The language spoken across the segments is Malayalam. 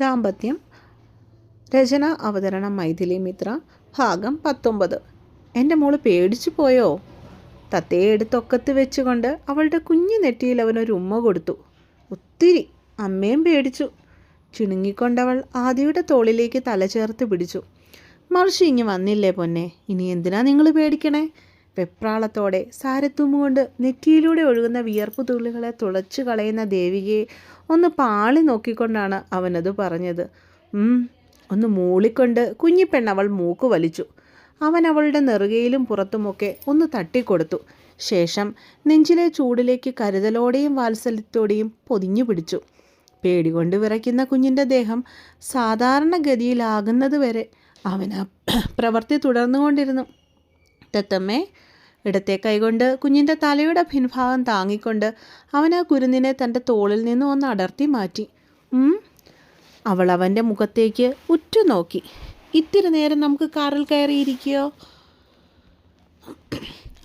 ദാമ്പത്യം. രചന അവതരണം മൈഥിലി മിത്ര. ഭാഗം പത്തൊമ്പത്. എന്റെ മോൾ പേടിച്ചു പോയോ? തത്തയെ എടുത്തൊക്കത്ത് വെച്ചുകൊണ്ട് അവളുടെ കുഞ്ഞു നെറ്റിയിൽ അവനൊരു ഉമ്മ കൊടുത്തു. ഒത്തിരി. അമ്മയും പേടിച്ചു. ചുണുങ്ങിക്കൊണ്ടവൾ ആദിയുടെ തോളിലേക്ക് തല ചേർത്ത് പിടിച്ചു. മറിച്ച് ഇങ്ങ് വന്നില്ലേ പൊന്നെ? ഇനി എന്തിനാ നിങ്ങൾ പേടിക്കണേ? വെപ്രാളത്തോടെ സാരത്തുമ്മുകൊണ്ട് നെറ്റിയിലൂടെ ഒഴുകുന്ന വിയർപ്പ് തുള്ളികളെ തുളച്ചു കളയുന്ന ദേവികയെ ഒന്ന് പാളി നോക്കിക്കൊണ്ടാണ് അവനത് പറഞ്ഞത്. ഒന്ന് മൂളിക്കൊണ്ട് കുഞ്ഞിപ്പെണ്ണവൾ മൂക്ക് വലിച്ചു. അവൻ അവളുടെ നെറുകയിലും പുറത്തുമൊക്കെ ഒന്ന് തട്ടിക്കൊടുത്തു. ശേഷം നെഞ്ചിലെ ചൂടിലേക്ക് കരുതലോടെയും വാത്സല്യത്തോടെയും പൊതിഞ്ഞു പിടിച്ചു. പേടികൊണ്ട് വിറയ്ക്കുന്ന കുഞ്ഞിന്റെ ദേഹം സാധാരണഗതിയിലാകുന്നത് വരെ അവൻ പ്രവൃത്തി തുടർന്നുകൊണ്ടിരുന്നു. തത്തമ്മേ ഇടത്തെ കൈകൊണ്ട് കുഞ്ഞിന്റെ തലയുടെ ഭിൻഭാഗം താങ്ങിക്കൊണ്ട് അവൻ ആ കുരുന്നിനെ തന്റെ തോളിൽ നിന്ന് ഒന്ന് അടർത്തി മാറ്റി. അവൾ അവന്റെ മുഖത്തേക്ക് ഉറ്റുനോക്കി. ഇത്തിരി നേരം നമുക്ക് കാറിൽ കയറിയിരിക്കുകയോ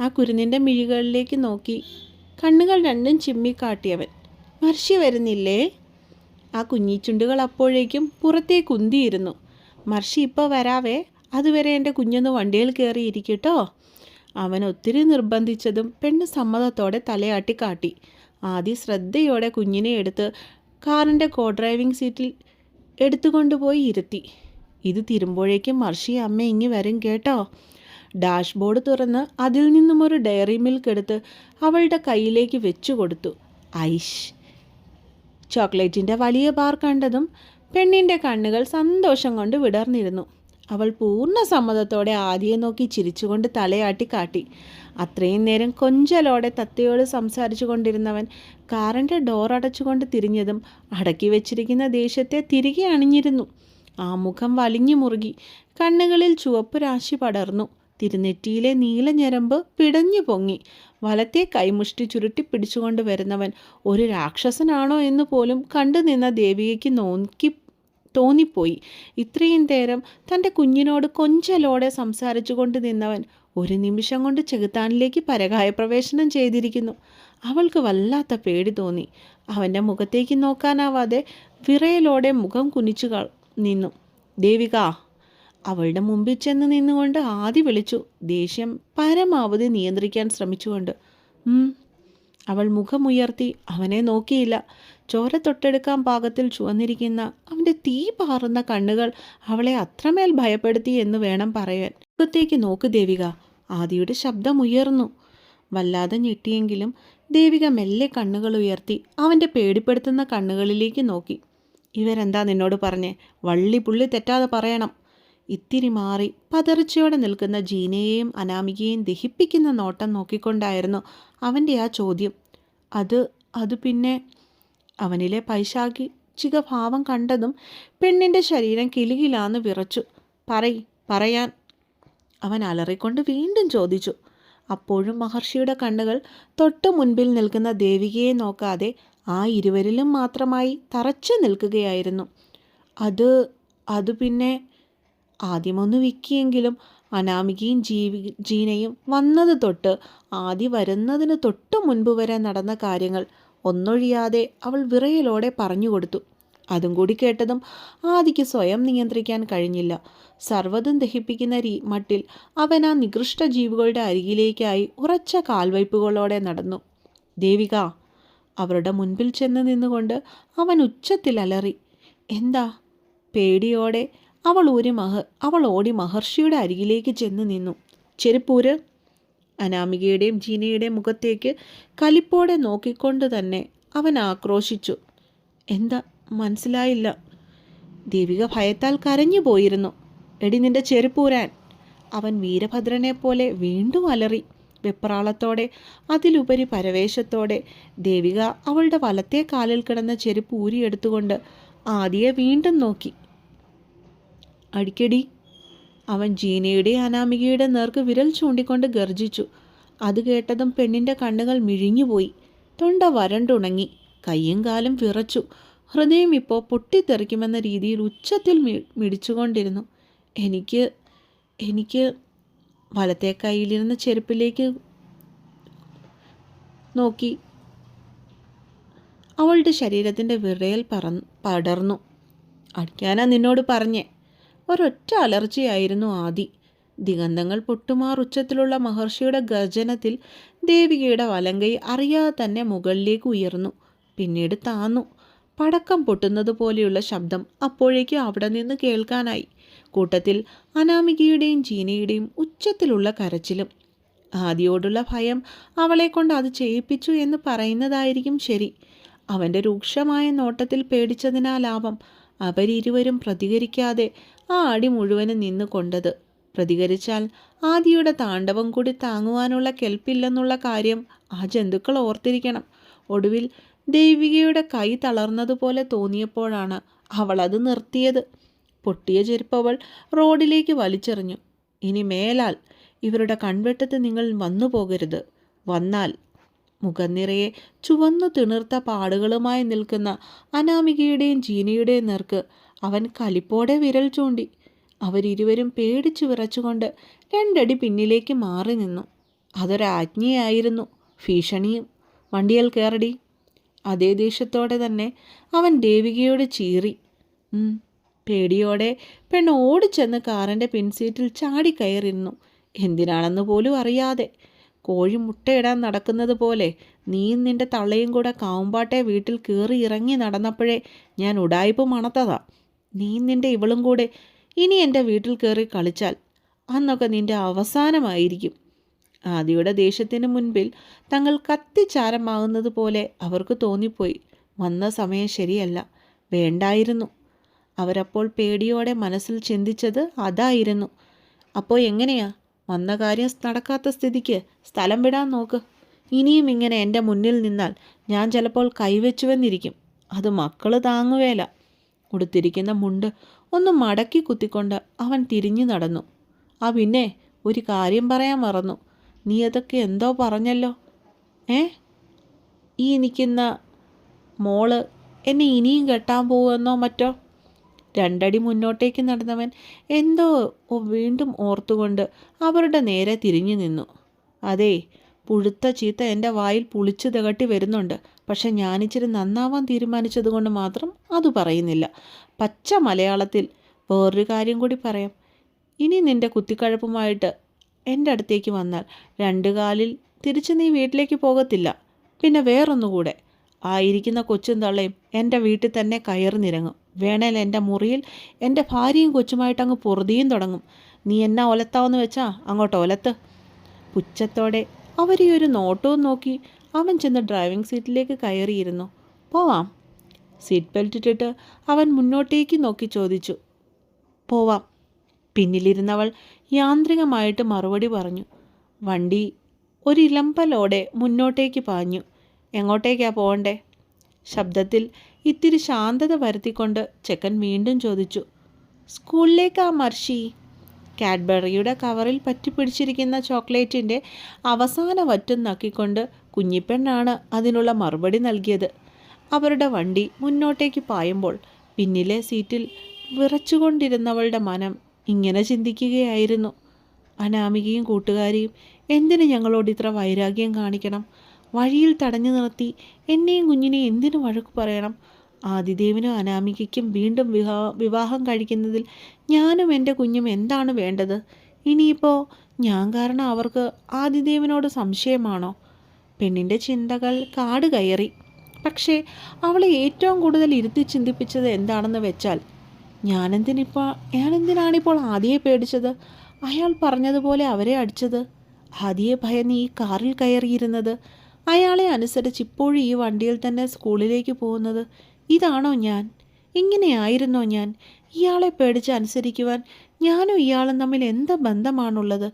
ആ കുരുന്നിന്റെ മിഴികളിലേക്ക് നോക്കി. കണ്ണുകൾ രണ്ടും ചിമ്മിക്കാട്ടിയവൻ. മർഷി വരുന്നില്ലേ? ആ കുഞ്ഞിച്ചുണ്ടുകൾ അപ്പോഴേക്കും പുറത്തേക്ക് ഉന്തിയിരുന്നു മർഷി ഇപ്പോൾ വരാവേ. അതുവരെ എന്റെ കുഞ്ഞൊന്ന് വണ്ടിയിൽ കയറിയിരിക്കട്ടോ. അവൻ ഒത്തിരി നിർബന്ധിച്ചതും പെണ്ണ് സമ്മതത്തോടെ തലയാട്ടി കാട്ടി. ആദ്യ ശ്രദ്ധയോടെ കുഞ്ഞിനെ എടുത്ത് കാറിന്റെ കോ ഡ്രൈവിംഗ് സീറ്റിൽ എടുത്തുകൊണ്ടുപോയി ഇരുത്തി. ഇത് തിരുമ്പോഴേക്കും മർഷി അമ്മ ഇങ്ങി വരും കേട്ടോ. ഡാഷ്ബോർഡ് തുറന്ന് അതിൽ നിന്നും ഒരു ഡയറി മിൽക്ക് എടുത്ത് അവളുടെ കയ്യിലേക്ക് വെച്ചു കൊടുത്തു. ഐഷ്. ചോക്ലേറ്റിന്റെ വലിയ ബാർ കണ്ടതും പെണ്ണിന്റെ കണ്ണുകൾ സന്തോഷം കൊണ്ട് വിടർന്നിരുന്നു. അവൾ പൂർണ സമ്മതത്തോടെ ആദിയെ നോക്കി ചിരിച്ചുകൊണ്ട് തലയാട്ടി കാട്ടി. അത്രയും നേരം കൊഞ്ചലോടെ തത്തയോട് സംസാരിച്ചു കൊണ്ടിരുന്നവൻ കാറിന്റെ ഡോർ അടച്ചുകൊണ്ട് തിരിഞ്ഞതും അടക്കി വെച്ചിരിക്കുന്ന ദേഷ്യത്തെ തിരികെ അണിഞ്ഞിരുന്നു. ആ മുഖം വലിഞ്ഞു മുറുകി. കണ്ണുകളിൽ ചുവപ്പ് രാശി പടർന്നു. തിരുനെറ്റിയിലെ നീലഞരമ്പ് പിടഞ്ഞു പൊങ്ങി. വലത്തെ കൈമുഷ്ടി ചുരുട്ടി പിടിച്ചുകൊണ്ട് വരുന്നവൻ ഒരു രാക്ഷസനാണോ എന്ന് പോലും കണ്ടു നിന്ന ദേവികയ്ക്ക് നോക്കി തോന്നിപ്പോയി. ഇത്രയും നേരം തന്റെ കുഞ്ഞിനോട് കൊഞ്ചലോടെ സംസാരിച്ചു കൊണ്ട് നിന്നവൻ ഒരു നിമിഷം കൊണ്ട് ചെകുത്താനിലേക്ക് പരകായ പ്രവേശനം ചെയ്തിരിക്കുന്നു. അവൾക്ക് വല്ലാത്ത പേടി തോന്നി. അവന്റെ മുഖത്തേക്ക് നോക്കാനാവാതെ വിറയലോടെ മുഖം കുനിച്ചു നിന്നു. ദേവിക അവളുടെ മുമ്പിൽ ചെന്ന് നിന്നുകൊണ്ട് ആദ്യ വിളിച്ചു. ദേഷ്യം പരമാവധി നിയന്ത്രിക്കാൻ ശ്രമിച്ചുകൊണ്ട്. അവൾ മുഖമുയർത്തി അവനെ നോക്കിയില്ല. ചോര തൊട്ടെടുക്കാൻ പാകത്തിൽ ചുവന്നിരിക്കുന്ന അവന്റെ തീ പാറുന്ന കണ്ണുകൾ അവളെ അത്രമേൽ ഭയപ്പെടുത്തി എന്ന് വേണം പറയാൻ. മുഖത്തേക്ക് നോക്ക് ദേവിക. ആദിയുടെ ശബ്ദമുയർന്നു വല്ലാതെ ഞെട്ടിയെങ്കിലും ദേവിക മെല്ലെ കണ്ണുകൾ ഉയർത്തി അവന്റെ പേടിപ്പെടുത്തുന്ന കണ്ണുകളിലേക്ക് നോക്കി. ഇവരെന്താ നിന്നോട് പറഞ്ഞേ? വള്ളി പുള്ളി തെറ്റാതെ പറയണം. ഇത്തിരി മാറി പതറിച്ചയോടെ നിൽക്കുന്ന ജീനയെയും അനാമികയെയും ദഹിപ്പിക്കുന്ന നോട്ടം നോക്കിക്കൊണ്ടായിരുന്നു അവന്റെ ആ ചോദ്യം. അത് അത് പിന്നെ അവനിലെ പൈശാഖി ഭാവം കണ്ടതും പെണ്ണിന്റെ ശരീരം കിലുകിലാന്ന് വിറച്ചു. പറയ് പറയാൻ. അവൻ അലറിക്കൊണ്ട് വീണ്ടും ചോദിച്ചു. അപ്പോഴും മഹർഷിയുടെ കണ്ണുകൾ തൊട്ടു മുൻപിൽ നിൽക്കുന്ന ദേവികയെ നോക്കാതെ ആ ഇരുവരിലും മാത്രമായി തറച്ചു നിൽക്കുകയായിരുന്നു. അത് അത് പിന്നെ ആദ്യമൊന്ന് വിക്കിയെങ്കിലും അനാമികയും ജീവി ജീനയും വന്നത് തൊട്ട് ആദ്യ വരുന്നതിന് തൊട്ട് മുൻപ് വരെ നടന്ന കാര്യങ്ങൾ ഒന്നൊഴിയാതെ അവൾ വിറയലോടെ പറഞ്ഞു കൊടുത്തു. അതും കൂടി കേട്ടതും ആദിക്ക് സ്വയം നിയന്ത്രിക്കാൻ കഴിഞ്ഞില്ല. സർവതും ദഹിപ്പിക്കുന്ന രീ മട്ടിൽ അവൻ ആ നികൃഷ്ട ജീവികളുടെ അരികിലേക്കായി ഉറച്ച കാൽവയ്പ്പുകളോടെ നടന്നു. ദേവിക അവരുടെ മുൻപിൽ ചെന്ന് നിന്നുകൊണ്ട് അവൻ ഉച്ചത്തിൽ അലറി എന്താ? പേടിയോടെ അവൾ ഒരു മഹ അവൾ ഓടി മഹർഷിയുടെ അരികിലേക്ക് ചെന്ന് നിന്നു. ചെരുപ്പൂര് അനാമികയുടെയും ജീനയുടെയും മുഖത്തേക്ക് കലിപ്പോടെ നോക്കിക്കൊണ്ട് തന്നെ അവൻ ആക്രോശിച്ചു. എന്താ? മനസ്സിലായില്ല. ദേവിക ഭയത്താൽ കരഞ്ഞു പോയിരുന്നു. എടി നിന്റെ ചെരുപ്പൂരാൻ. അവൻ വീരഭദ്രനെ പോലെ വീണ്ടും അലറി. വെപ്രാളത്തോടെ അതിലുപരി പരവേശത്തോടെ ദേവിക അവളുടെ വലത്തെ കാലിൽ കിടന്ന ചെരുപ്പ് ഊരിയെടുത്തുകൊണ്ട് ആദിയെ വീണ്ടും നോക്കി. അടിക്കടി. അവൻ ജീനയുടെ അനാമികയുടെ നേർക്ക് വിരൽ ചൂണ്ടിക്കൊണ്ട് ഗർജിച്ചു അത് കേട്ടതും പെണ്ണിന്റെ കണ്ണുകൾ മിഴിഞ്ഞുപോയി. തൊണ്ട വരണ്ടുണങ്ങി. കയ്യും കാലും വിറച്ചു. ഹൃദയം ഇപ്പോൾ പൊട്ടിത്തെറിക്കുമെന്ന രീതിയിൽ ഉച്ചത്തിൽ മിടിച്ചുകൊണ്ടിരുന്നു. എനിക്ക് എനിക്ക് വലത്തെ കയ്യിലിരുന്ന ചെരുപ്പിലേക്ക് നോക്കി. അവളുടെ ശരീരത്തിന്റെ വിറയൽ പറ പടർന്നു. അടിക്കാനാ നിന്നോട് പറഞ്ഞേ. ഒരൊറ്റ അലർജിയായിരുന്നു ആദി. ദിഗന്ധങ്ങൾ പൊട്ടുമാർ ഉച്ചത്തിലുള്ള മഹർഷിയുടെ ഗർജനത്തിൽ ദേവികയുടെ വലങ്കൈ അറിയാതെ തന്നെ മുകളിലേക്ക് ഉയർന്നു. പിന്നീട് താന്നു. പടക്കം പൊട്ടുന്നത് പോലെയുള്ള ശബ്ദം അപ്പോഴേക്കും അവിടെ നിന്ന് കേൾക്കാനായി. കൂട്ടത്തിൽ അനാമികയുടെയും ചീനയുടെയും ഉച്ചത്തിലുള്ള കരച്ചിലും. ആദിയോടുള്ള ഭയം അവളെ കൊണ്ട് അത് ചെയ്യിപ്പിച്ചു എന്ന് പറയുന്നതായിരിക്കും ശരി. അവന്റെ രൂക്ഷമായ നോട്ടത്തിൽ പേടിച്ചതിനാലാവാം അവരിരുവരും പ്രതികരിക്കാതെ ആ അടി മുഴുവനും നിന്ന് കൊണ്ടത്. പ്രതികരിച്ചാൽ ആദിയുടെ താണ്ഡവം കൂടി താങ്ങുവാനുള്ള കെൽപ്പില്ലെന്നുള്ള കാര്യം ആ ജന്തുക്കൾ ഓർത്തിരിക്കണം. ഒടുവിൽ ദൈവികയുടെ കൈ തളർന്നതുപോലെ തോന്നിയപ്പോഴാണ് അവൾ അത് നിർത്തിയത്. പൊട്ടിയ ചെരുപ്പവൾ റോഡിലേക്ക് വലിച്ചെറിഞ്ഞു. ഇനി മേലാൽ ഇവരുടെ കൺവെട്ടത്ത് നിങ്ങൾ വന്നു പോകരുത് വന്നാൽ മുഖം നിറയെ ചുവന്നു തിണിർത്ത പാടുകളുമായി നിൽക്കുന്ന അനാമികയുടെയും ജീനിയുടെയും നേർക്ക് അവൻ കലിപ്പോടെ വിരൽ ചൂണ്ടി. അവരിരുവരും പേടിച്ചു വിറച്ചുകൊണ്ട് രണ്ടടി പിന്നിലേക്ക് മാറി നിന്നു. അതൊരാജ്ഞയായിരുന്നു ഭീഷണിയും. വണ്ടിയൽ കയറടി അതേ ദേഷ്യത്തോടെ തന്നെ അവൻ ദേവികയോട് ചീറി. പേടിയോടെ പെണ്ണ് ഓടിച്ചെന്ന് കാറിന്റെ പിൻസീറ്റിൽ ചാടിക്കയറിയിരുന്നു എന്തിനാണെന്ന് പോലും അറിയാതെ കോഴി മുട്ടയിടാൻ നടക്കുന്നത് പോലെ നീയും നിന്റെ തള്ളയും കൂടെ കാവുമ്പാട്ടെ വീട്ടിൽ കയറി ഇറങ്ങി നടന്നപ്പോഴേ ഞാൻ ഉടായ്പ മണത്തതാ. നീ നിന്റെ ഇവളും കൂടെ ഇനി എന്റെ വീട്ടിൽ കയറി കളിച്ചാൽ അന്നൊക്കെ നിന്റെ അവസാനമായിരിക്കും. ആദിയുടെ ദേഷ്യത്തിന് മുൻപിൽ തങ്ങൾ കത്തിച്ചാരമാകുന്നത് പോലെ അവർക്ക് തോന്നിപ്പോയി. വന്ന സമയം ശരിയല്ല. വേണ്ടായിരുന്നു. അവരപ്പോൾ പേടിയോടെ മനസ്സിൽ ചിന്തിച്ചത് അതായിരുന്നു. അപ്പോൾ എങ്ങനെയാ? വന്ന കാര്യം നടക്കാത്ത സ്ഥിതിക്ക് സ്ഥലം വിടാൻ നോക്ക്. ഇനിയും ഇങ്ങനെ എന്റെ മുന്നിൽ നിന്നാൽ ഞാൻ ചിലപ്പോൾ കൈവച്ചുവെന്നിരിക്കും. അത് മക്കൾ താങ്ങുവേല. ഉടുത്തിരിക്കുന്ന മുണ്ട് ഒന്ന് മടക്കി കുത്തിക്കൊണ്ട് അവൻ തിരിഞ്ഞു നടന്നു. ആ പിന്നെ ഒരു കാര്യം പറയാൻ മറന്നു. നീ അതൊക്കെ എന്തോ പറഞ്ഞല്ലോ? ഏ? ഈ നിൽക്കുന്ന മോൾ എന്നെ ഇനിയും കെട്ടാൻ പോകുമെന്നോ മറ്റോ? രണ്ടടി മുന്നോട്ടേക്ക് നടന്നവൻ എന്തോ വീണ്ടും ഓർത്തുകൊണ്ട് അവരുടെ നേരെ തിരിഞ്ഞു നിന്നു. അതെ പുഴുത്ത ചീത്ത എന്റെ വായിൽ പുളിച്ചു തകട്ടി വരുന്നുണ്ട്. പക്ഷെ ഞാനിച്ചിരി നന്നാവാൻ തീരുമാനിച്ചതുകൊണ്ട് മാത്രം അത് പറയുന്നില്ല. പച്ച മലയാളത്തിൽ വേറൊരു കാര്യം കൂടി പറയാം. ഇനി നിന്റെ കുത്തിക്കഴപ്പുമായിട്ട് എന്റെ അടുത്തേക്ക് വന്നാൽ രണ്ട് കാലിൽ തിരിച്ച് നീ വീട്ടിലേക്ക് പോകത്തില്ല. പിന്നെ വേറൊന്നുകൂടെ. ആയിരിക്കുന്ന കൊച്ചും തള്ളയും എന്റെ വീട്ടിൽ തന്നെ കയറി നിരങ്ങും. വേണേൽ എന്റെ മുറിയിൽ എന്റെ ഭാര്യയും കൊച്ചുമായിട്ട് അങ്ങ് പൊറുതിയും തുടങ്ങും. നീ എന്നാ ഒലത്താവെന്ന് വെച്ചാ? അങ്ങോട്ട് ഒലത്ത്. പുച്ഛത്തോടെ അവരെ ഒരു നോട്ടവും നോക്കി അവൻ ചെന്ന് ഡ്രൈവിംഗ് സീറ്റിലേക്ക് കയറിയിരുന്നു. പോവാം. സീറ്റ് ബെൽറ്റ് ഇട്ടിട്ട് അവൻ മുന്നോട്ടേക്ക് നോക്കി ചോദിച്ചു. പോവാം. പിന്നിലിരുന്നവൾ യാന്ത്രികമായിട്ട് മറുപടി പറഞ്ഞു. വണ്ടി ഒരിലമ്പലോടെ മുന്നോട്ടേക്ക് പാഞ്ഞു. എങ്ങോട്ടേക്കാ പോകണ്ടേ? ശബ്ദത്തിൽ ഇത്തിരി ശാന്തത വരുത്തിക്കൊണ്ട് ചെക്കൻ വീണ്ടും ചോദിച്ചു സ്കൂളിലേക്കാ മർഷി കാഡ്ബറിയുടെ കവറിൽ പറ്റിപ്പിടിച്ചിരിക്കുന്ന ചോക്ലേറ്റിന്റെ അവസാന വറ്റും നക്കിക്കൊണ്ട് കുഞ്ഞിപ്പെണ്ണാണ് അതിനുള്ള മറുപടി നൽകിയത്. അവരുടെ വണ്ടി മുന്നോട്ടേക്ക് പായുമ്പോൾ പിന്നിലെ സീറ്റിൽ വിറച്ചുകൊണ്ടിരുന്നവളുടെ മനം ഇങ്ങനെ ചിന്തിക്കുകയായിരുന്നു. അനാമികയും കൂട്ടുകാരിയും എന്തിന് ഞങ്ങളോട് ഇത്ര വൈരാഗ്യം കാണിക്കണം? വഴിയിൽ തടഞ്ഞു നിർത്തി എന്നെയും കുഞ്ഞിനെയും എന്തിനു വഴക്ക് പറയണം? ആദിദേവിനും അനാമികയ്ക്കും വീണ്ടും വിവാ വിവാഹം കഴിക്കുന്നതിൽ ഞാനും എന്റെ കുഞ്ഞും എന്താണ് വേണ്ടത്? ഇനിയിപ്പോൾ ഞാൻ കാരണം അവർക്ക് ആദിദേവിനോട് സംശയമാണോ? പെണ്ണിന്റെ ചിന്തകൾ കാട് കയറി. പക്ഷേ അവളെ ഏറ്റവും കൂടുതൽ ഇരുത്തി ചിന്തിപ്പിച്ചത് എന്താണെന്ന് വെച്ചാൽ ഞാനെന്തിനിപ്പോൾ ഞാനെന്തിനാണിപ്പോൾ ആദിയെ പേടിച്ചത്? അയാൾ പറഞ്ഞതുപോലെ അവരെ അടിച്ചത്? ആദിയെ ഭയന്ന് ഈ കാറിൽ കയറിയിരുന്നത്? അയാളെ അനുസരിച്ച് ഇപ്പോഴും ഈ വണ്ടിയിൽ തന്നെ സ്കൂളിലേക്ക് പോകുന്നത് ഇതാണോ ഞാൻ? ഇങ്ങനെയായിരുന്നോ ഞാൻ? ഇയാളെ പേടിച്ച് അനുസരിക്കുവാൻ ഞാനും ഇയാളും തമ്മിൽ എന്ത് ബന്ധമാണുള്ളത്?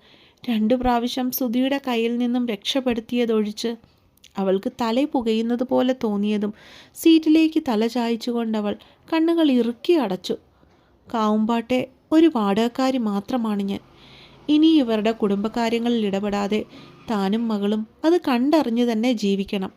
രണ്ടു പ്രാവശ്യം സുധിയുടെ കയ്യിൽ നിന്നും രക്ഷപ്പെടുത്തിയതൊഴിച്ച് അവൾക്ക് തല പുകയുന്നത് പോലെ തോന്നിയതും സീറ്റിലേക്ക് തല ചായച്ചുകൊണ്ടവൾ കണ്ണുകൾ ഇറുക്കി അടച്ചു. കാവുമ്പാട്ടെ ഒരു വാടകക്കാരി മാത്രമാണ് ഞാൻ. ഇനി ഇവരുടെ കുടുംബകാര്യങ്ങളിൽ ഇടപെടാതെ താനും മകളും അത് കണ്ടറിഞ്ഞു തന്നെ ജീവിക്കണം.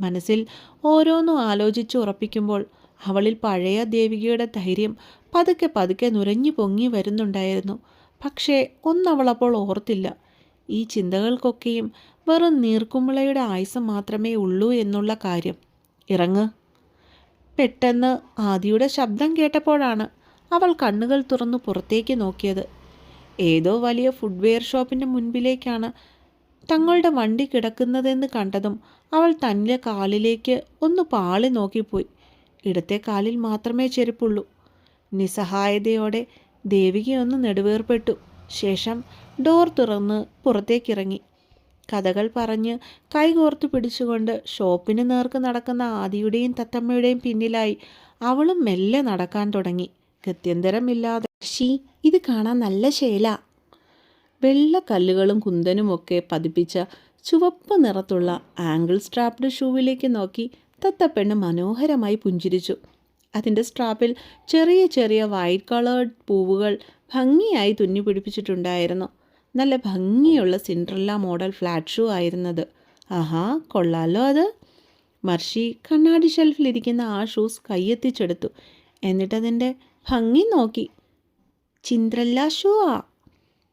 മനസ്സിൽ ഓരോന്നും ആലോചിച്ച് ഉറപ്പിക്കുമ്പോൾ അവളിൽ പഴയ ദേവികയുടെ ധൈര്യം പതുക്കെ പതുക്കെ നുരഞ്ഞു പൊങ്ങി വരുന്നുണ്ടായിരുന്നു. പക്ഷേ ഒന്നവളപ്പോൾ ഓർത്തില്ല. ഈ ചിന്തകൾക്കൊക്കെയും വെറും നീർക്കുമ്പിളയുടെ ആയുസം മാത്രമേ ഉള്ളൂ എന്നുള്ള കാര്യം. ഇറങ്ങ്. പെട്ടെന്ന് ആദിയുടെ ശബ്ദം കേട്ടപ്പോഴാണ് അവൾ കണ്ണുകൾ തുറന്നു പുറത്തേക്ക് നോക്കിയത്. ഏതോ വലിയ ഫുഡ്വെയർ ഷോപ്പിന്റെ മുൻപിലേക്കാണ് തങ്ങളുടെ വണ്ടി കിടക്കുന്നതെന്ന് കണ്ടതും അവൾ തന്റെ കാലിലേക്ക് ഒന്ന് പാളി നോക്കിപ്പോയി. ഇടത്തെ കാലിൽ മാത്രമേ ചെരുപ്പുള്ളൂ. നിസ്സഹായതയോടെ ദേവികയൊന്ന് നെടുവേർപ്പെട്ടു. ശേഷം ഡോർ തുറന്ന് പുറത്തേക്കിറങ്ങി. കഥകൾ പറഞ്ഞ് കൈകോർത്തു പിടിച്ചുകൊണ്ട് ഷോപ്പിന് നേർക്ക് നടക്കുന്ന ആദിയുടെയും തത്തമ്മയുടെയും പിന്നിലായി അവളും മെല്ലെ നടക്കാൻ തുടങ്ങി. ഗത്യന്തരമില്ലാതെ ഷീ ഇത് കാണാൻ നല്ല ശേല. വെള്ള കല്ലുകളും കുന്തനുമൊക്കെ പതിപ്പിച്ച ചുവപ്പ് നിറത്തുള്ള ആംഗിൾ സ്ട്രാപ്ഡ് ഷൂവിലേക്ക് നോക്കി തത്തപ്പെണ്ണ് മനോഹരമായി പുഞ്ചിരിച്ചു. അതിന്റെ സ്ട്രാപ്പിൽ ചെറിയ ചെറിയ വൈറ്റ് കളേർഡ് പൂവുകൾ ഭംഗിയായി തുന്നി പിടിപ്പിച്ചിട്ടുണ്ടായിരുന്നു. നല്ല ഭംഗിയുള്ള സിൻഡ്രല്ല മോഡൽ ഫ്ലാറ്റ് ഷൂ ആയിരുന്നത്. ആഹാ കൊള്ളാലോ അത്. മർഷി കണ്ണാടി ഷെൽഫിലിരിക്കുന്ന ആ ഷൂസ് കൈയെത്തിച്ചെടുത്തു. എന്നിട്ടതിന്റെ ഭംഗി നോക്കി. ചിന്ത്രല്ല ഷൂ ആ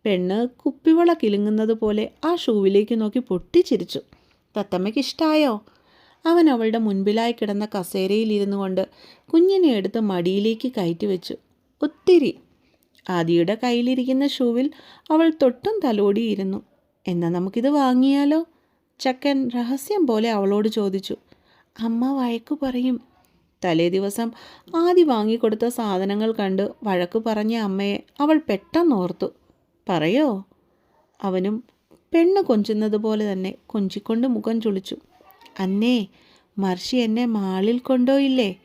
പെണ്ണ് കുപ്പിവള കിലുങ്ങുന്നത് പോലെ ആ ഷൂവിലേക്ക് നോക്കി പൊട്ടിച്ചിരിച്ചു. തത്തമ്മയ്ക്ക് ഇഷ്ടായോ? അവൻ അവളുടെ മുൻപിലായി കിടന്ന കസേരയിൽ ഇരുന്നു കൊണ്ട് കുഞ്ഞിനെ എടുത്ത് മടിയിലേക്ക് കയറ്റി വെച്ചു. ഒത്തിരി. ആദിയുടെ കയ്യിലിരിക്കുന്ന ഷൂവിൽ അവൾ തൊട്ടും തലോടിയിരുന്നു. എന്നാൽ നമുക്കിത് വാങ്ങിയാലോ? ചക്കൻ രഹസ്യം പോലെ അവളോട് ചോദിച്ചു. അമ്മ വഴക്കു പറയും. തലേ ദിവസം ആദി വാങ്ങിക്കൊടുത്ത സാധനങ്ങൾ കണ്ട് വഴക്കു പറഞ്ഞ അമ്മയെ അവൾ പെട്ടെന്ന് ഓർത്തു പറയോ? അവനും പെണ്ണ് കൊഞ്ചുന്നത് പോലെ തന്നെ കൊഞ്ചിക്കൊണ്ട് മുഖം ചുളിച്ചു. അന്നേ മർഷി എന്നെ മാളിൽ കൊണ്ടോയില്ലേ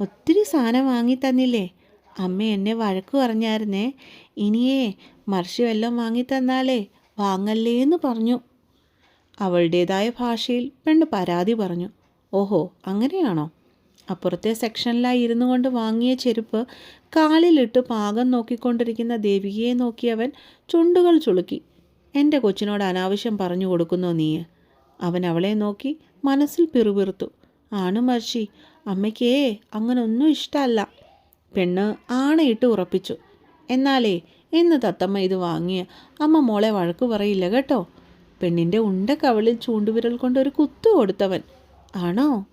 ഒത്തിരി സാധനം വാങ്ങി തന്നില്ലേ? അമ്മ എന്നെ വഴക്ക് പറഞ്ഞായിരുന്നേ. ഇനിയേ മർഷി വല്ലതും വാങ്ങി തന്നാലേ വാങ്ങല്ലേന്ന് പറഞ്ഞു. അവളുടേതായ ഭാഷയിൽ പെണ്ണ് പരാതി പറഞ്ഞു. ഓഹോ അങ്ങനെയാണോ? അപ്പുറത്തെ സെക്ഷനിലായി ഇരുന്നു കൊണ്ട് വാങ്ങിയ ചെരുപ്പ് കാലിലിട്ട് പാകം നോക്കിക്കൊണ്ടിരിക്കുന്ന ദേവികയെ നോക്കിയവൻ ചുണ്ടുകൾ ചുളുക്കി. എന്റെ കൊച്ചിനോട് അനാവശ്യം പറഞ്ഞു കൊടുക്കുന്നോ നീ? അവൻ അവളെ നോക്കി മനസ്സിൽ പിറുപിറുത്തു. ആണ് മർഷി അമ്മയ്ക്കേ അങ്ങനൊന്നും ഇഷ്ടമല്ല പെണ്ണ് ആണയിട്ട് ഉറപ്പിച്ചു. എന്നാലേ എന്ന് തത്തമ്മ ഇത് വാങ്ങിയ അമ്മ മോളെ വഴക്ക് പറയില്ല കേട്ടോ? പെണ്ണിന്റെ ഉണ്ട കവളിൽ ചൂണ്ടുവിരൽ കൊണ്ട് ഒരു കുത്തു കൊടുത്തവൻ. ആണോ?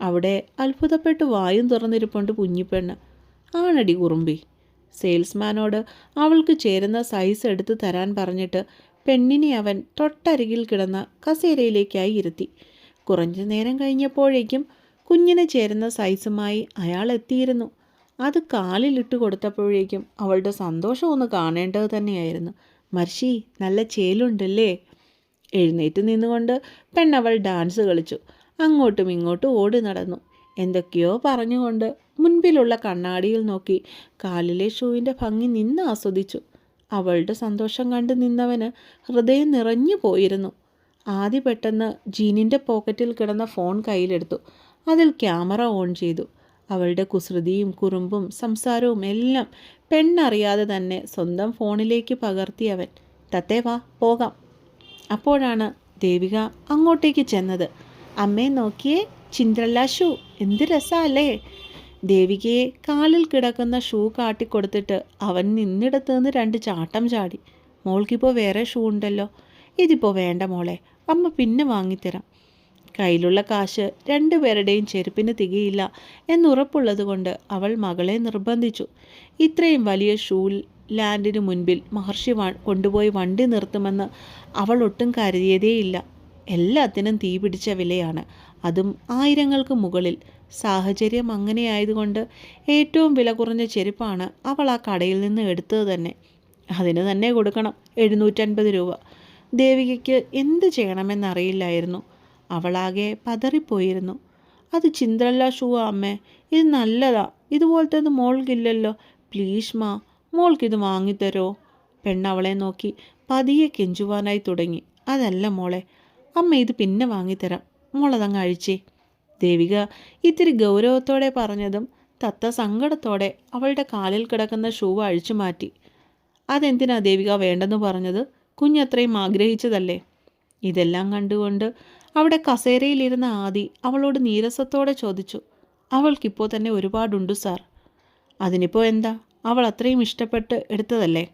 അവിടെ അത്ഭുതപ്പെട്ട് വായും തുറന്നിരിപ്പുണ്ട് കുഞ്ഞിപ്പെണ്ണ്. ആണടി കുറുമ്പി. സെയിൽസ്മാനോട് അവൾക്ക് ചേരുന്ന സൈസ് എടുത്ത് തരാൻ പറഞ്ഞിട്ട് പെണ്ണിനെ അവൻ തൊട്ടരികിൽ കിടന്ന കസേരയിലേക്കായി ഇരുത്തി. കുറഞ്ഞ നേരം കഴിഞ്ഞപ്പോഴേക്കും കുഞ്ഞിന് ചേരുന്ന സൈസുമായി അയാൾ എത്തിയിരുന്നു. അത് കാലിലിട്ട് കൊടുത്തപ്പോഴേക്കും അവളുടെ സന്തോഷം ഒന്ന് കാണേണ്ടത് തന്നെയായിരുന്നു. മർഷി നല്ല ചേലുണ്ടല്ലേ? എഴുന്നേറ്റ് നിന്നുകൊണ്ട് പെണ്ണവൾ ഡാൻസ് കളിച്ചു. അങ്ങോട്ടും ഇങ്ങോട്ടും ഓടി നടന്നു. എന്തൊക്കെയോ പറഞ്ഞുകൊണ്ട് മുൻപിലുള്ള കണ്ണാടിയിൽ നോക്കി കാലിലെ ഷൂവിന്റെ ഭംഗി നിന്ന് ആസ്വദിച്ചു. അവളുടെ സന്തോഷം കണ്ടു നിന്നവന് ഹൃദയം നിറഞ്ഞു പോയിരുന്നു. ആദ്യ പെട്ടെന്ന് ജീനിന്റെ പോക്കറ്റിൽ കിടന്ന ഫോൺ കയ്യിലെടുത്തു. അതിൽ ക്യാമറ ഓൺ ചെയ്തു. അവളുടെ കുസൃതിയും കുറുമ്പും സംസാരവും എല്ലാം പെണ്ണറിയാതെ തന്നെ സ്വന്തം ഫോണിലേക്ക് പകർത്തിയവൻ തത്തേ വാ പോകാം. അപ്പോഴാണ് ദേവിക അങ്ങോട്ടേക്ക് ചെന്നത്. അമ്മയെ നോക്കിയേ ചിന്ദ്രല്ല ഷൂ. എന്ത് രസമല്ലേ ദേവികയെ കാലിൽ കിടക്കുന്ന ഷൂ കാട്ടിക്കൊടുത്തിട്ട് അവൻ നിന്നിടത്ത് നിന്ന് രണ്ട് ചാട്ടം ചാടി. മോൾക്കിപ്പോൾ വേറെ ഷൂ ഉണ്ടല്ലോ. ഇതിപ്പോൾ വേണ്ട മോളെ അമ്മ പിന്നെ വാങ്ങിത്തരാം. കയ്യിലുള്ള കാശ് രണ്ടുപേരുടെയും ചെരുപ്പിന് തികയില്ല എന്നുറപ്പുള്ളത് കൊണ്ട് അവൾ മകളെ നിർബന്ധിച്ചു. ഇത്രയും വലിയ ഷൂ ലാൻഡിന് മുൻപിൽ മഹർഷി കൊണ്ടുപോയി വണ്ടി നിർത്തുമെന്ന് അവൾ ഒട്ടും കരുതിയതേയില്ല. എല്ലാത്തിനും തീ പിടിച്ച വിലയാണ്. അതും ആയിരങ്ങൾക്ക് മുകളിൽ. സാഹചര്യം അങ്ങനെയായതുകൊണ്ട് ഏറ്റവും വില കുറഞ്ഞ ചെരുപ്പാണ് അവൾ ആ കടയിൽ നിന്ന് എടുത്തത് തന്നെ. അതിന് തന്നെ കൊടുക്കണം. എഴുന്നൂറ്റൻപത് രൂപ. ദേവികയ്ക്ക് എന്ത് ചെയ്യണമെന്നറിയില്ലായിരുന്നു. അവളാകെ പതറിപ്പോയിരുന്നു. അത് ചിന്തല്ല ഷൂ അമ്മേ. ഇത് നല്ലതാ. ഇതുപോലത്തെ മോൾക്കില്ലല്ലോ. പ്ലീസ് മാ മോൾക്കിത് വാങ്ങിത്തരോ? പെണ്ണവളെ നോക്കി പതിയെ കെഞ്ചുവാനായി തുടങ്ങി. അതല്ല മോളെ അമ്മ ഇത് പിന്നെ വാങ്ങിത്തരാം. മോളതങ്ങ് അഴിച്ചേ. ദേവിക ഇത്തിരി ഗൗരവത്തോടെ പറഞ്ഞതും തത്ത സങ്കടത്തോടെ അവളുടെ കാലിൽ കിടക്കുന്ന ഷൂ അഴിച്ചു മാറ്റി. അതെന്തിനാ ദേവിക വേണ്ടെന്ന് പറഞ്ഞത്? കുഞ്ഞത്രയും ആഗ്രഹിച്ചതല്ലേ? ഇതെല്ലാം കണ്ടുകൊണ്ട് അവിടെ കസേരയിലിരുന്ന ആദി അവളോട് നീരസത്തോടെ ചോദിച്ചു. അവൾക്കിപ്പോൾ തന്നെ ഒരുപാടുണ്ട് സാർ. അതിനിപ്പോൾ എന്താ? അവൾ അത്രയും ഇഷ്ടപ്പെട്ട് എടുത്തതല്ലേ?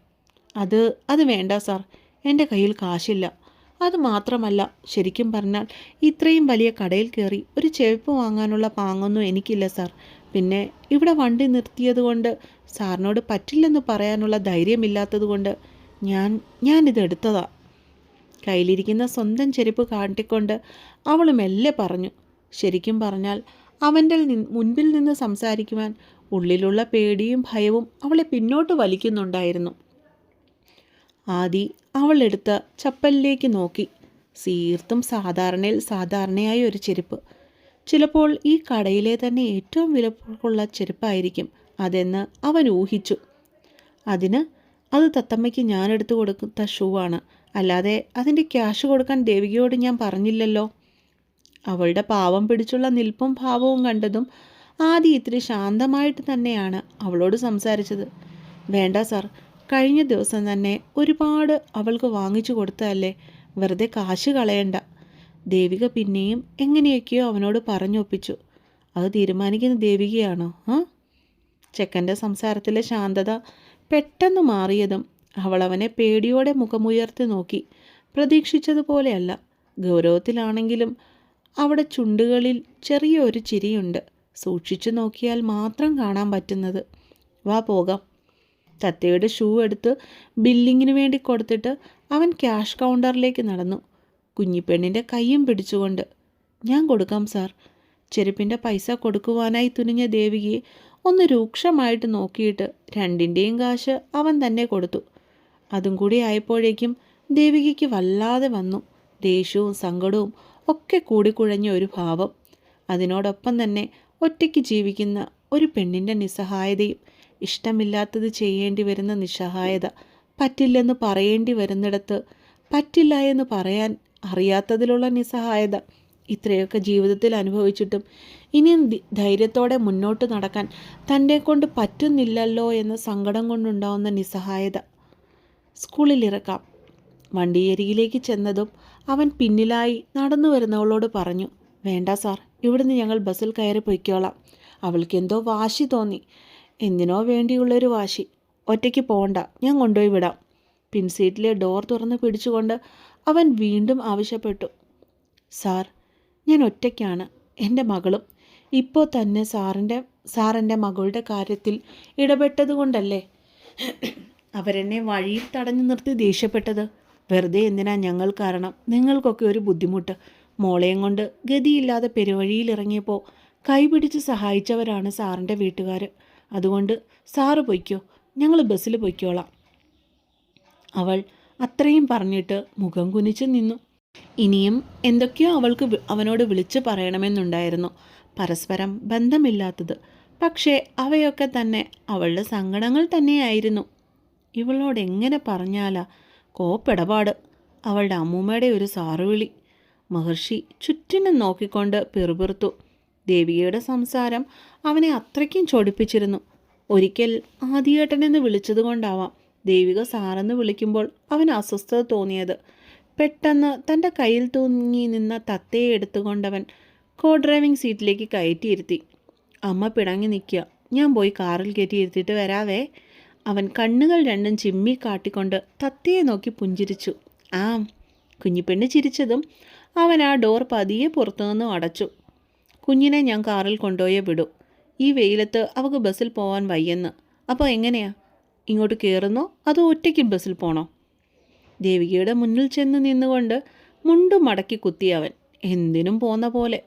അത് അത് വേണ്ട സാർ. എന്റെ കയ്യിൽ കാശില്ല. അത് മാത്രമല്ല ശരിക്കും പറഞ്ഞാൽ ഇത്രയും വലിയ കടയിൽ കയറി ഒരു ചെരുപ്പ് വാങ്ങാനുള്ള പാങ്ങൊന്നും എനിക്കില്ല സാർ. പിന്നെ ഇവിടെ വണ്ടി നിർത്തിയതുകൊണ്ട് സാറിനോട് പറ്റില്ലെന്ന് പറയാനുള്ള ധൈര്യമില്ലാത്തതുകൊണ്ട് ഞാൻ ഞാനിത് എടുത്തതാ. കയ്യിലിരിക്കുന്ന സ്വന്തം ചെരുപ്പ് കാട്ടിക്കൊണ്ട് അവൾ മെല്ലെ പറഞ്ഞു ശരിക്കും പറഞ്ഞാൽ അവന്റെ മുൻപിൽ നിന്ന് സംസാരിക്കുവാൻ ഉള്ളിലുള്ള പേടിയും ഭയവും അവളെ പിന്നോട്ട് വലിക്കുന്നുണ്ടായിരുന്നു. ആദി അവൾ എടുത്ത ചപ്പലിലേക്ക് നോക്കി. സീർത്തും സാധാരണയിൽ സാധാരണയായ ഒരു ചെരുപ്പ്. ചിലപ്പോൾ ഈ കടയിലെ തന്നെ ഏറ്റവും വിലക്കുള്ള ചെരുപ്പായിരിക്കും അതെന്ന് അവൻ ഊഹിച്ചു. അതിന് അത് തത്തമ്മയ്ക്ക് ഞാൻ എടുത്തു കൊടുത്ത ഷൂ ആണ്. അല്ലാതെ അതിന്റെ ക്യാഷ് കൊടുക്കാൻ ദേവികയോട് ഞാൻ പറഞ്ഞില്ലല്ലോ. അവളുടെ പാവം പിടിച്ചുള്ള നിൽപ്പും ഭാവവും കണ്ടതും ആദ്യം ഇത്തിരി ശാന്തമായിട്ട് തന്നെയാണ് അവളോട് സംസാരിച്ചത്. വേണ്ട സാർ കഴിഞ്ഞ ദിവസം തന്നെ ഒരുപാട് അവൾക്ക് വാങ്ങിച്ചു കൊടുത്തതല്ലേ? വെറുതെ കാശ് കളയണ്ട. ദേവിക പിന്നെയും എങ്ങനെയൊക്കെയോ അവനോട് പറഞ്ഞൊപ്പിച്ചു. അത് തീരുമാനിക്കുന്ന ദേവികയാണോ? ആ? ചെക്കന്റെ സംസാരത്തിലെ ശാന്തത പെട്ടെന്ന് മാറിയതും അവൾ അവനെ പേടിയോടെ മുഖമുയർത്തി നോക്കി. പ്രതീക്ഷിച്ചതുപോലെയല്ല. ഗൗരവത്തിലാണെങ്കിലും അവിടെ ചുണ്ടുകളിൽ ചെറിയൊരു ചിരിയുണ്ട്. സൂക്ഷിച്ചു നോക്കിയാൽ മാത്രം കാണാൻ പറ്റുന്നത്. വാ പോകാം. തത്തയുടെ ഷൂ എടുത്ത് ബില്ലിങ്ങിന് വേണ്ടി കൊടുത്തിട്ട് അവൻ ക്യാഷ് കൗണ്ടറിലേക്ക് നടന്നു. കുഞ്ഞിപ്പെണ്ണിന്റെ കൈയും പിടിച്ചുകൊണ്ട് ഞാൻ കൊടുക്കാം സാർ. ചെരുപ്പിന്റെ പൈസ കൊടുക്കുവാനായി തുനിഞ്ഞ ദേവികയെ ഒന്ന് രൂക്ഷമായിട്ട് നോക്കിയിട്ട് രണ്ടിന്റെയും കാശ് അവൻ തന്നെ കൊടുത്തു. അതും കൂടി ആയപ്പോഴേക്കും ദേവികയ്ക്ക് വല്ലാതെ വന്നു. ദേഷ്യവും സങ്കടവും ഒക്കെ കൂടിക്കുഴഞ്ഞ ഒരു ഭാവം. അതിനോടൊപ്പം തന്നെ ഒറ്റയ്ക്ക് ജീവിക്കുന്ന ഒരു പെണ്ണിന്റെ നിസ്സഹായതയും ഇഷ്ടമില്ലാത്തത് ചെയ്യേണ്ടി വരുന്ന നിസ്സഹായത. പറ്റില്ലെന്ന് പറയേണ്ടി വരുന്നിടത്ത് പറ്റില്ല എന്ന് പറയാൻ അറിയാത്തതിലുള്ള നിസ്സഹായത. ഇത്രയൊക്കെ ജീവിതത്തിൽ അനുഭവിച്ചിട്ടും ഇനിയും ധൈര്യത്തോടെ മുന്നോട്ട് നടക്കാൻ തന്റെ കൊണ്ട് പറ്റുന്നില്ലല്ലോ എന്ന സങ്കടം കൊണ്ടുണ്ടാവുന്ന നിസ്സഹായത. സ്കൂളിൽ ഇറക്കാം. വണ്ടിയരികിലേക്ക് ചെന്നതും അവൻ പിന്നിലായി നടന്നു വരുന്നവളോട് പറഞ്ഞു വേണ്ട സാർ ഇവിടുന്ന് ഞങ്ങൾ ബസ്സിൽ കയറി പൊയ്ക്കോളാം. അവൾക്ക് എന്തോ വാശി തോന്നി. എന്തിനോ വേണ്ടിയുള്ളൊരു വാശി. ഒറ്റയ്ക്ക് പോണ്ട ഞാൻ കൊണ്ടുപോയി വിടാം. പിൻസീറ്റിലെ ഡോർ തുറന്ന് പിടിച്ചുകൊണ്ട് അവൻ വീണ്ടും ആവശ്യപ്പെട്ടു. സാർ ഞാൻ ഒറ്റയ്ക്കാണ് എന്റെ മകളും. ഇപ്പോൾ തന്നെ സാറിന്റെ സാറിന്റെ മകളുടെ കാര്യത്തിൽ ഇടപെട്ടതുകൊണ്ടല്ലേ? അവരെന്നെ വഴിയിൽ തടഞ്ഞു നിർത്തി ദേഷ്യപ്പെട്ടത്. വെറുതെ എന്തിനാ ഞങ്ങൾ കാരണം? നിങ്ങൾക്കൊക്കെ ഒരു ബുദ്ധിമുട്ട്. മോളെയും കൊണ്ട് ഗതിയില്ലാതെ പെരുവഴിയിൽ ഇറങ്ങിയപ്പോൾ കൈപിടിച്ച് സഹായിച്ചവരാണ് സാറിന്റെ വീട്ടുകാർ അതുകൊണ്ട് സാറ് പൊയ്ക്കോ ഞങ്ങൾ ബസ്സിൽ പൊയ്ക്കോളാം. അവൾ അത്രയും പറഞ്ഞിട്ട് മുഖം കുനിച്ച് നിന്നു. ഇനിയും എന്തൊക്കെയോ അവൾക്ക് അവനോട് വിളിച്ചു പറയണമെന്നുണ്ടായിരുന്നു. പരസ്പരം ബന്ധമില്ലാത്തത്. പക്ഷേ അവയൊക്കെ തന്നെ അവളുടെ സങ്കടങ്ങൾ തന്നെയായിരുന്നു. ഇവളോട് എങ്ങനെ പറഞ്ഞാലാ കോപ്പിടപാട്. അവളുടെ അമ്മൂമ്മയുടെ ഒരു സാറുവിളി. മഹർഷി ചുറ്റിനും നോക്കിക്കൊണ്ട് പിറുപിറുത്തു. ദേവികയുടെ സംസാരം അവനെ അത്രയ്ക്കും ചൊടിപ്പിച്ചിരുന്നു. ഒരിക്കൽ ആദിയേട്ടനെന്ന് വിളിച്ചതുകൊണ്ടാവാം ദേവിക സാറെന്ന് വിളിക്കുമ്പോൾ അവൻ അസ്വസ്ഥത തോന്നിയത്. പെട്ടെന്ന് തന്റെ കയ്യിൽ തൂങ്ങി നിന്ന തത്തയെ എടുത്തുകൊണ്ടവൻ കോ ഡ്രൈവിംഗ് സീറ്റിലേക്ക് കയറ്റിയിരുത്തി. അമ്മ പിണങ്ങി നിൽക്കുക. ഞാൻ പോയി കാറിൽ കയറ്റിയിരുത്തിയിട്ട് വരാവേ. അവൻ കണ്ണുകൾ രണ്ടും ചിമ്മി കാട്ടിക്കൊണ്ട് തത്തയെ നോക്കി പുഞ്ചിരിച്ചു. ആ. കുഞ്ഞിപ്പെണ്ണ് ചിരിച്ചതും അവൻ ആ ഡോർ പതിയെ പുറത്തുനിന്നും അടച്ചു. കുഞ്ഞിനെ ഞാൻ കാറിൽ കൊണ്ടുപോയേ വിടൂ. ഈ വെയിലത്ത് അവൾക്ക് ബസ്സിൽ പോകാൻ വയ്യെന്ന്. അപ്പോൾ എങ്ങനെയാ? ഇങ്ങോട്ട് കയറുന്നോ അതോ ഒറ്റയ്ക്ക് ബസ്സിൽ പോണോ? ദേവികയുടെ മുന്നിൽ ചെന്ന് നിന്നുകൊണ്ട് മുണ്ടു മടക്കി കുത്തി അവൻ. എന്തിനും പോന്ന പോലെ.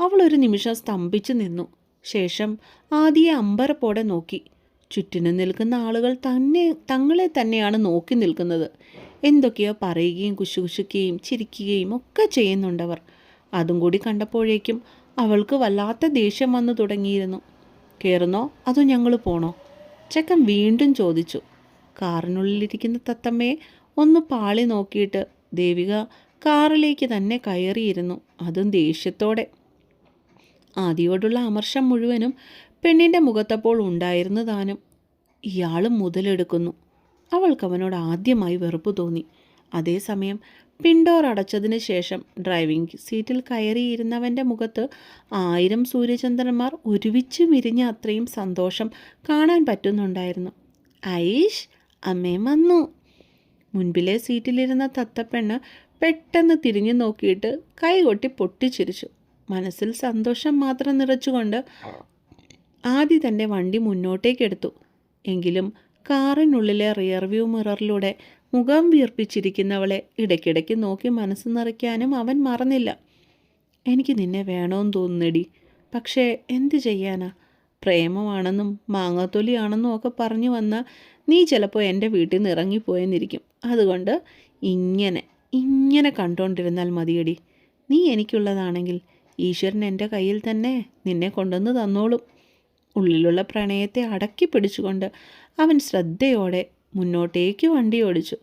അവളൊരു നിമിഷം സ്തംഭിച്ചു നിന്നു. ശേഷം ആദിയെ അമ്പരപ്പോടെ നോക്കി. ചുറ്റിനും നിൽക്കുന്ന ആളുകൾ തന്നെ തങ്ങളെ തന്നെയാണ് നോക്കി നിൽക്കുന്നത്. എന്തൊക്കെയോ പറയുകയും കുശുകുശുക്കുകയും ചിരിക്കുകയും ഒക്കെ ചെയ്യുന്നുണ്ടവർ. അതും കൂടി കണ്ടപ്പോഴേക്കും അവൾക്ക് വല്ലാത്ത ദേഷ്യം വന്നു തുടങ്ങിയിരുന്നു. കയറുന്നോ അതോ ഞങ്ങൾ പോണോ? ചെക്കൻ വീണ്ടും ചോദിച്ചു. കാറിനുള്ളിലിരിക്കുന്ന തത്തമ്മയെ ഒന്ന് പാളി നോക്കിയിട്ട്. ദേവിക കാറിലേക്ക് തന്നെ കയറിയിരുന്നു. അതും ദേഷ്യത്തോടെ. ആദിയോടുള്ള അമർഷം മുഴുവനും പെണ്ണിന്റെ മുഖത്തപ്പോൾ ഉണ്ടായിരുന്നു താനും. ഇയാൾ മുതലെടുക്കുന്നു. അവൾക്ക് അവനോട് ആദ്യമായി വെറുപ്പ് തോന്നി. അതേസമയം പിൻഡോർ അടച്ചതിന് ശേഷം ഡ്രൈവിംഗ് സീറ്റിൽ കയറിയിരുന്നവന്റെ മുഖത്ത് ആയിരം സൂര്യചന്ദ്രന്മാർ ഒരുമിച്ച് വിരിഞ്ഞ അത്രയും സന്തോഷം കാണാൻ പറ്റുന്നുണ്ടായിരുന്നു. ഐഷ് അമ്മേ വന്നു. മുൻപിലെ സീറ്റിലിരുന്ന തത്തപ്പെണ്ണ് പെട്ടെന്ന് തിരിഞ്ഞു നോക്കിയിട്ട് കൈകൊട്ടി പൊട്ടിച്ചിരിച്ചു. മനസ്സിൽ സന്തോഷം മാത്രം നിറച്ചുകൊണ്ട് ആദ്യ തന്നെ വണ്ടി മുന്നോട്ടേക്കെടുത്തു. എങ്കിലും കാറിനുള്ളിലെ റിയർവ്യൂ മിററിലൂടെ മുഖം വീർപ്പിച്ചിരിക്കുന്നവളെ ഇടയ്ക്കിടയ്ക്ക് നോക്കി മനസ്സ് നിറയ്ക്കാനും അവൻ മറന്നില്ല. എനിക്ക് നിന്നെ വേണമെന്ന് തോന്നുന്നെടി. പക്ഷേ എന്തു ചെയ്യാനാ? പ്രേമമാണെന്നും മാങ്ങാത്തൊലിയാണെന്നും ഒക്കെ പറഞ്ഞു വന്ന നീ ചിലപ്പോൾ എന്റെ വീട്ടിൽ നിന്ന് ഇറങ്ങിപ്പോയെന്നിരിക്കും. അതുകൊണ്ട് ഇങ്ങനെ ഇങ്ങനെ കണ്ടുകൊണ്ടിരുന്നാൽ മതിയടി. നീ എനിക്കുള്ളതാണെങ്കിൽ ഈശ്വരൻ എന്റെ കയ്യിൽ തന്നെ നിന്നെ കൊണ്ടുവന്ന് തന്നോളും. ഉള്ളിലുള്ള പ്രണയത്തെ അടക്കി പിടിച്ചുകൊണ്ട് അവൻ ശ്രദ്ധയോടെ മുന്നോട്ടേക്ക് വണ്ടി ഓടിച്ചു.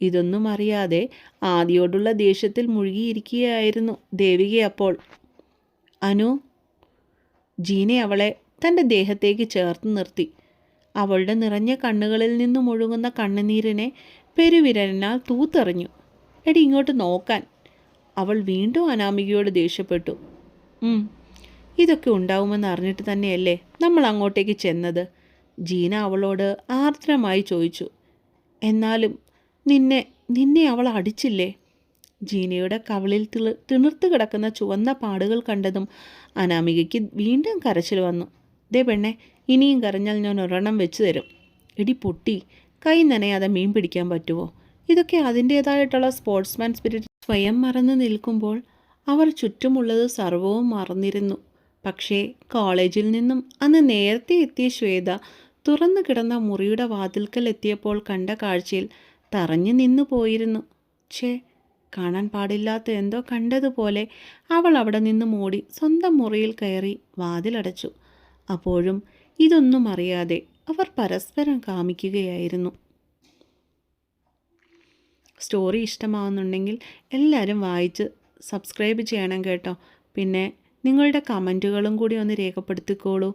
ഇതൊന്നും അറിയാതെ ആദിയോടുള്ള ദേഷ്യത്തിൽ മുഴുകിയിരിക്കുകയായിരുന്നു ദേവിക അപ്പോൾ. അനു ജീനെ അവളെ തന്റെ ദേഹത്തേക്ക് ചേർത്ത് നിർത്തി. അവളുടെ നിറഞ്ഞ കണ്ണുകളിൽ നിന്നും ഒഴുകുന്ന കണ്ണുനീരിനെ പെരുവിരലിനാൽ തൂത്തെറിഞ്ഞു. എടി ഇങ്ങോട്ട് നോക്കാൻ. അവൾ വീണ്ടും അനാമികയോട് ദേഷ്യപ്പെട്ടു. "ഉം, ഇതൊക്കെ ഉണ്ടാവുമെന്ന് അറിഞ്ഞിട്ട് തന്നെയല്ലേ നമ്മൾ അങ്ങോട്ടേക്ക് ചെന്നത്? ജീന അവളോട് ആർദ്രമായി ചോദിച്ചു എന്നാലും നിന്നെ നിന്നെ അവൾ അടിച്ചില്ലേ? ജീനയുടെ കവളിൽ തിളു തിണിർത്ത് കിടക്കുന്ന ചുവന്ന പാടുകൾ കണ്ടതും അനാമികയ്ക്ക് വീണ്ടും കരച്ചിൽ വന്നു. ദേ പെണ്ണെ ഇനിയും കരഞ്ഞാൽ ഞാൻ ഒരെണ്ണം വെച്ച് തരും. ഇടി പൊട്ടി കൈ നനയാതെ മീൻ പിടിക്കാൻ പറ്റുമോ ഇതൊക്കെ അതിന്റേതായിട്ടുള്ള സ്പോർട്സ്മാൻ സ്പിരിറ്റ് സ്വയം മറന്നു നിൽക്കുമ്പോൾ അവർ ചുറ്റുമുള്ളത് സർവവും മറന്നിരുന്നു. പക്ഷേ കോളേജിൽ നിന്നും അന്ന് നേരത്തെ എത്തിയ ശ്വേത തുറന്നു കിടന്ന മുറിയുടെ വാതിൽക്കൽ എത്തിയപ്പോൾ കണ്ട കാഴ്ചയിൽ തറഞ്ഞു നിന്നു പോയിരുന്നു. ഛേ കാണാൻ പാടില്ലാത്ത എന്തോ കണ്ടതുപോലെ അവൾ അവിടെ നിന്ന് മൂടി സ്വന്തം മുറിയിൽ കയറി വാതിലടച്ചു. അപ്പോഴും ഇതൊന്നും അറിയാതെ അവർ പരസ്പരം കാമിക്കുകയായിരുന്നു. സ്റ്റോറി ഇഷ്ടമാവുന്നുണ്ടെങ്കിൽ എല്ലാവരും വായിച്ച് സബ്സ്ക്രൈബ് ചെയ്യണം കേട്ടോ. പിന്നെ നിങ്ങളുടെ കമന്റുകളും കൂടി ഒന്ന് രേഖപ്പെടുത്തിക്കോളൂ.